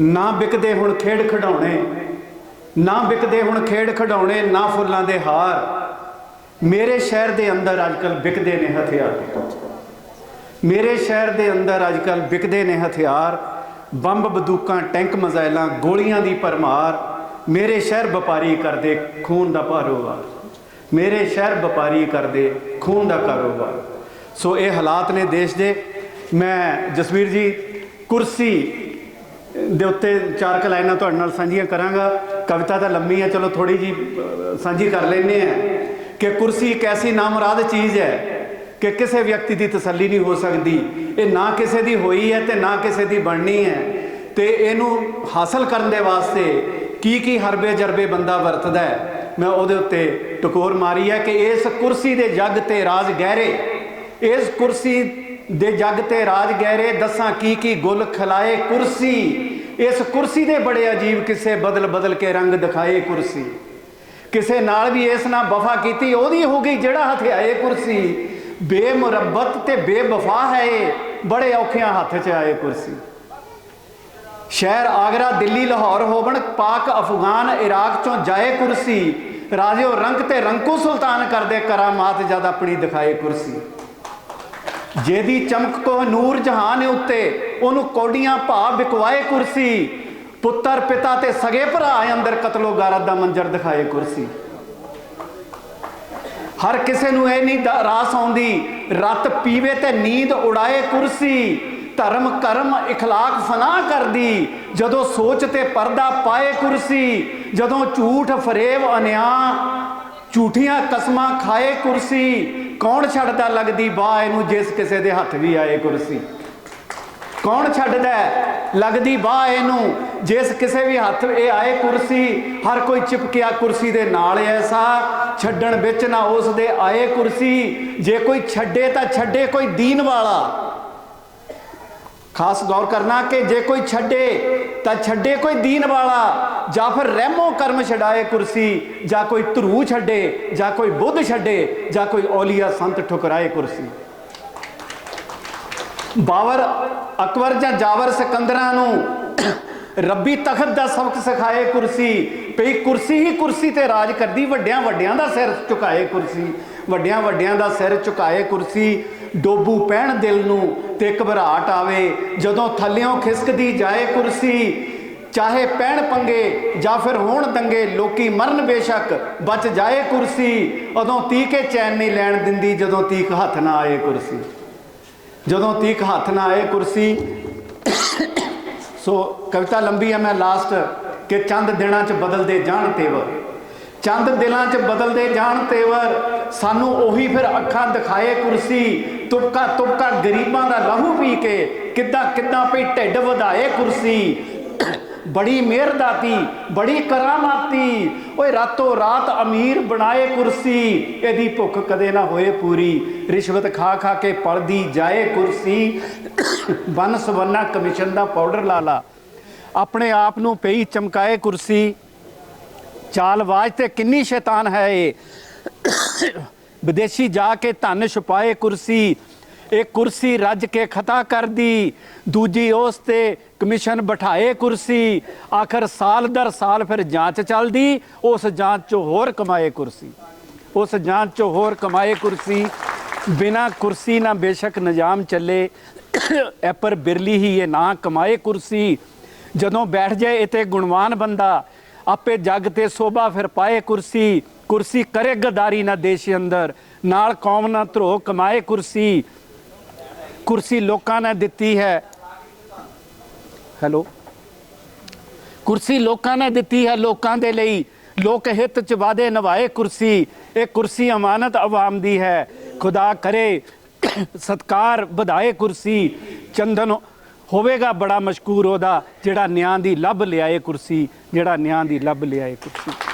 ਨਾ ਵਿਕਦੇ ਹੁਣ ਖੇਡ ਖਡਾਉਣੇ ਨਾ ਵਿਕਦੇ ਹੁਣ ਖੇਡ ਖਡਾਉਣੇ ਨਾ ਫੁੱਲਾਂ ਦੇ ਹਾਰ। ਮੇਰੇ ਸ਼ਹਿਰ ਦੇ ਅੰਦਰ ਅੱਜਕੱਲ ਵਿਕਦੇ ਨੇ ਹਥਿਆਰ। ਮੇਰੇ ਸ਼ਹਿਰ ਦੇ ਅੰਦਰ ਅੱਜਕੱਲ ਵਿਕਦੇ ਨੇ ਹਥਿਆਰ। ਬੰਬ, ਬੰਦੂਕਾਂ, ਟੈਂਕ ਮਜ਼ਾਇਲਾਂ, ਗੋਲੀਆਂ ਦੀ ਪਰਮਾਰ ਮੇਰੇ ਸ਼ਹਿਰ ਵਪਾਰੀ ਕਰਦੇ ਖੂਨ ਦਾ ਕਾਰੋਬਾਰ ਮੇਰੇ ਸ਼ਹਿਰ ਵਪਾਰੀ ਕਰਦੇ ਖੂਨ ਦਾ ਕਾਰੋਬਾਰ। ਸੋ ਇਹ ਹਾਲਾਤ ਨੇ ਦੇਸ਼ ਦੇ। ਮੈਂ ਜਸਵੀਰ ਜੀ, ਕੁਰਸੀ ਦੇ ਉੱਤੇ ਚਾਰ ਕੁ ਲਾਈਨਾਂ ਤੁਹਾਡੇ ਨਾਲ ਸਾਂਝੀਆਂ ਕਰਾਂਗਾ। ਕਵਿਤਾ ਤਾਂ ਲੰਮੀ ਹੈ, ਚਲੋ ਥੋੜੀ ਜੀ ਸਾਂਝੀ ਕਰ ਲੈਂਦੇ ਆ ਕਿ ਕੁਰਸੀ ਇੱਕ ਐਸੀ ਨਾਮਰਾਦ ਚੀਜ਼ ਹੈ ਕਿ ਕਿਸੇ ਵਿਅਕਤੀ ਦੀ ਤਸੱਲੀ ਨਹੀਂ ਹੋ ਸਕਦੀ। ਇਹ ਨਾ ਕਿਸੇ ਦੀ ਹੋਈ ਹੈ ਤੇ ਨਾ ਕਿਸੇ ਦੀ ਬਣਨੀ ਹੈ। ਤੇ ਇਹਨੂੰ ਹਾਸਲ ਕਰਨ ਦੇ ਵਾਸਤੇ ਕੀ ਕੀ ਹਰਬੇ ਜਰਬੇ ਬੰਦਾ ਵਰਤਦਾ ਹੈ, ਮੈਂ ਉਹਦੇ ਉੱਤੇ ਟਕੋਰ ਮਾਰੀ ਹੈ ਕਿ ਇਸ ਕੁਰਸੀ ਦੇ ਜੱਗ ਤੇ ਰਾਜ ਗਹਿਰੇ, ਇਸ ਕੁਰਸੀ ਦੇ ਜੱਗ ਤੇ ਰਾਜ ਗਹਿਰੇ ਦੱਸਾਂ ਕੀ ਕੀ ਗੁਲ ਖਲਾਏ ਕੁਰਸੀ। ਇਸ ਕੁਰਸੀ ਦੇ ਬੜੇ ਅਜੀਬ ਕਿਸੇ ਬਦਲ ਬਦਲ ਕੇ ਰੰਗ ਦਿਖਾਏ ਕੁਰਸੀ। ਕਿਸੇ ਨਾਲ ਵੀ ਇਸ ਨਾਲ ਵਫਾ ਕੀਤੀ, ਉਹਦੀ ਹੋ ਗਈ ਜਿਹੜਾ ਹਥਿਆਏ ਕੁਰਸੀ। ਬੇਮੁਰੱਬਤ ਤੇ ਬੇਵਫਾ ਹੈ ਇਹ, ਬੜੇ ਔਖਿਆਂ ਹੱਥ 'ਚ ਆਏ ਕੁਰਸੀ। ਸ਼ਹਿਰ ਆਗਰਾ, ਦਿੱਲੀ, ਲਾਹੌਰ ਹੋਵਣ, ਪਾਕ, ਅਫਗਾਨ, ਇਰਾਕ ਚੋਂ ਜਾਏ ਕੁਰਸੀ। ਰਾਜਿਓ ਰੰਗ ਤੇ ਰੰਕੂ ਸੁਲਤਾਨ ਕਰਦੇ ਕਰਾਮਾਤ ਜਦ ਆਪਣੀ ਦਿਖਾਏ ਕੁਰਸੀ। ਜਿਹਦੀ ਚਮਕ ਕੋ ਨੂਰ ਜਹਾਨ ਉੱਤੇ ਉਹਨੂੰ ਕੌਡੀਆਂ ਭਾ ਬਿਕਵਾਏ ਕੁਰਸੀ ਪੁੱਤਰ ਪਿਤਾ ਤੇ ਸਗੇ ਭਰਾ ਅੰਦਰ ਕਤਲੋ ਗਾਰਤ ਦਾ ਮੰਜ਼ਰ ਦਿਖਾਏ ਕੁਰਸੀ ਹਰ ਕਿਸੇ ਨੂੰ ਇਹ ਨਹੀਂ ਦ- ਰਾਸ ਆਉਂਦੀ ਰਤ ਪੀਵੇ ਤੇ ਨੀਂਦ ਉਡਾਏ ਕੁਰਸੀ ਧਰਮ ਕਰਮ اخلاق ਫਨਾ ਕਰਦੀ ਜਦੋਂ ਸੋਚ ਤੇ ਪਰਦਾ ਪਾਏ ਕੁਰਸੀ ਜਦੋਂ ਝੂਠ ਫਰੇਬ ਅਨਿਆ ਝੂਠੀਆਂ ਕਸਮਾਂ ਖਾਏ ਕੁਰਸੀ ਕੌਣ ਛੱਡਦਾ ਲੱਗਦੀ ਬਾਹ? ਇਹਨੂੰ ਜਿਸ ਕਿਸੇ ਦੇ ਹੱਥ ਵੀ ਆਏ ਕੁਰਸੀ। ਕੌਣ ਛੱਡਦਾ ਲੱਗਦੀ ਬਾਹ ਇਹਨੂੰ? ਜਿਸ ਕਿਸੇ ਵੀ ਹੱਥ ਇਹ ਆਏ ਕੁਰਸੀ, ਹਰ ਕੋਈ ਚਿਪਕਿਆ ਕੁਰਸੀ ਦੇ ਨਾਲ ਐਸਾ। ਛੱਡਣ ਵਿੱਚ ਨਾ ਉਸ ਦੇ ਆਏ ਕੁਰਸੀ। ਜੇ ਕੋਈ ਛੱਡੇ ਤਾਂ ਛੱਡੇ ਕੋਈ ਦੀਨ ਵਾਲਾ। ਖਾਸ ਗੌਰ ਕਰਨਾ ਕਿ ਜੇ ਕੋਈ ਛੱਡੇ ਤਾਂ ਛੱਡੇ ਕੋਈ ਦੀਨ ਵਾਲਾ, ਜਾਂ ਫਿਰ ਰਹਿਮੋ ਕਰਮ ਛਡਾਏ ਕੁਰਸੀ, ਜਾਂ ਕੋਈ ਧਰੂ ਛੱਡੇ, ਜਾਂ ਕੋਈ ਬੁੱਧ ਛੱਡੇ, ਜਾਂ ਕੋਈ ਔਲੀਆ ਸੰਤ ਠੁਕਰਾਏ ਕੁਰਸੀ। ਬਾਵਰ, ਅਕਬਰ ਜਾਂ ਜਾਵਰ ਸਿਕੰਦਰਾਂ ਨੂੰ ਰੱਬੀ ਤਖਤ ਦਾ ਸਬਕ ਸਿਖਾਏ ਕੁਰਸੀ ਪਈ ਕੁਰਸੀ ਹੀ ਕੁਰਸੀ ਤੇ ਰਾਜ ਕਰਦੀ ਵੱਡਿਆਂ ਵੱਡਿਆਂ ਦਾ ਸਿਰ ਝੁਕਾਏ ਕੁਰਸੀ ਵੱਡਿਆਂ ਵੱਡਿਆਂ ਦਾ ਸਿਰ ਝੁਕਾਏ ਕੁਰਸੀ ਡੋਬੂ ਪੈਣ ਦਿਲ ਨੂੰ ਤੇ ਘਬਰਾਹਟ ਆਵੇ। ਜਦੋਂ ਥੱਲਿਓਂ ਖਿਸਕਦੀ ਜਾਏ ਕੁਰਸੀ, ਚਾਹੇ ਪੈਣ ਪੰਗੇ ਜਾਂ ਫਿਰ ਹੋਣ ਦੰਗੇ, ਲੋਕੀ ਮਰਨ ਬੇਸ਼ੱਕ ਬਚ ਜਾਏ ਕੁਰਸੀ। ਉਦੋਂ ਤੀਕੇ ਚੈਨ ਨਹੀਂ ਲੈਣ ਦਿੰਦੀ, ਜਦੋਂ ਤੀਕ ਹੱਥ ਨਾ ਆਏ ਕੁਰਸੀ। ਜਦੋਂ ਤੀਕ ਹੱਥ ਨਾ ਆਏ ਕੁਰਸੀ, ਸੋ ਕਵਿਤਾ ਲੰਬੀ ਹੈ ਮੈਂ ਲਾਸਟ, ਕਿ ਚੰਦ ਦਿਨਾਂ 'ਚ ਬਦਲਦੇ ਜਾਣ ਤੇਵਰ ਚੰਦ ਦਿਲਾਂ 'ਚ ਬਦਲਦੇ ਜਾਣ ਤੇਵਰ, ਸਾਨੂੰ ਉਹੀ ਫਿਰ ਅੱਖਾਂ ਦਿਖਾਏ ਕੁਰਸੀ, ਤੁਪਕਾ ਤੁਪਕਾ ਗਰੀਬਾਂ ਦਾ ਲਹੂ ਪੀ ਕੇ, ਕਿੱਦਾਂ ਕਿੱਦਾਂ ਪਈ ਢਿੱਡ ਵਧਾਏ ਕੁਰਸੀ। ਬੜੀ ਮਿਹਰਦਾਤੀ, ਬੜੀ ਕਰਾਮਾਤੀ, ਓਏ ਰਾਤੋਂ ਰਾਤ ਅਮੀਰ ਬਣਾਏ ਕੁਰਸੀ, ਇਹਦੀ ਭੁੱਖ ਕਦੇ ਨਾ ਹੋਏ ਪੂਰੀ। ਰਿਸ਼ਵਤ ਖਾ ਖਾ ਕੇ ਪਲਦੀ ਜਾਏ ਕੁਰਸੀ। ਬਨ ਸਵੰਨਾ ਕਮਿਸ਼ਨ ਦਾ ਪਾਊਡਰ ਲਾ ਲਾ। ਆਪਣੇ ਆਪ ਨੂੰ ਪਈ ਚਮਕਾਏ ਕੁਰਸੀ। ਚਾਲਬਾਜ਼ ਤੇ ਕਿੰਨੀ ਸ਼ੈਤਾਨ ਹੈ ਇਹ। ਵਿਦੇਸ਼ੀ ਜਾ ਕੇ ਧਨ ਛੁਪਾਏ ਕੁਰਸੀ, ਇਹ ਕੁਰਸੀ ਰੱਜ ਕੇ ਖਤਾ ਕਰਦੀ, ਦੂਜੀ ਉਸ ਤੇ ਕਮਿਸ਼ਨ ਬਿਠਾਏ ਕੁਰਸੀ, ਆਖਰ ਸਾਲ ਦਰ ਸਾਲ ਫਿਰ ਜਾਂਚ ਚੱਲਦੀ, ਉਸ ਜਾਂਚ ਚੋਂ ਹੋਰ ਕਮਾਏ ਕੁਰਸੀ। ਉਸ ਜਾਂਚ ਚੋਂ ਹੋਰ ਕਮਾਏ ਕੁਰਸੀ, ਬਿਨਾ ਕੁਰਸੀ ਨਾ ਬੇਸ਼ੱਕ ਨਿਜ਼ਾਮ ਚੱਲੇ। ਐਪਰ ਬਿਰਲੀ ਹੀ ਇਹ ਨਾ ਕਮਾਏ ਕੁਰਸੀ। ਜਦੋਂ ਬੈਠ ਜਾਏ ਇਤੇ ਗੁਣਵਾਨ ਬੰਦਾ ਆਪੇ ਜੱਗ ਤੇ ਸੋਭਾ ਫਿਰ ਪਾਏ ਕੁਰਸੀ ਕੁਰਸੀ ਕਰੇ ਗਦਾਰੀ ਨਾ ਦੇਸ਼ ਅੰਦਰ, ਨਾਲ ਕੌਮ ਨਾ ਧਰੋ ਕਮਾਏ ਕੁਰਸੀ। ਕੁਰਸੀ ਲੋਕਾਂ ਨੇ ਦਿੱਤੀ ਹੈ। ਹੈਲੋ? ਕੁਰਸੀ ਲੋਕਾਂ ਨੇ ਦਿੱਤੀ ਹੈ ਲੋਕਾਂ ਦੇ ਲਈ। ਲੋਕ ਹਿੱਤ ਚ ਵਾਦੇ ਨਿਭਾਏ ਕੁਰਸੀ। ਇਹ ਕੁਰਸੀ ਅਮਾਨਤ ਆਵਾਮ ਦੀ ਹੈ। ਖੁਦਾ ਕਰੇ, ਸਤਕਾਰ ਵਧਾਏ ਕੁਰਸੀ। ਚੰਦਨ ਹੋਵੇਗਾ ਬੜਾ ਮਸ਼ਕੂਰ ਉਹਦਾ, ਜਿਹੜਾ ਨਿਆਂ ਦੀ ਲੱਭ ਲਿਆਏ ਕੁਰਸੀ, ਜਿਹੜਾ ਨਿਆਂ ਦੀ ਲੱਭ ਲਿਆਏ ਕੁਰਸੀ।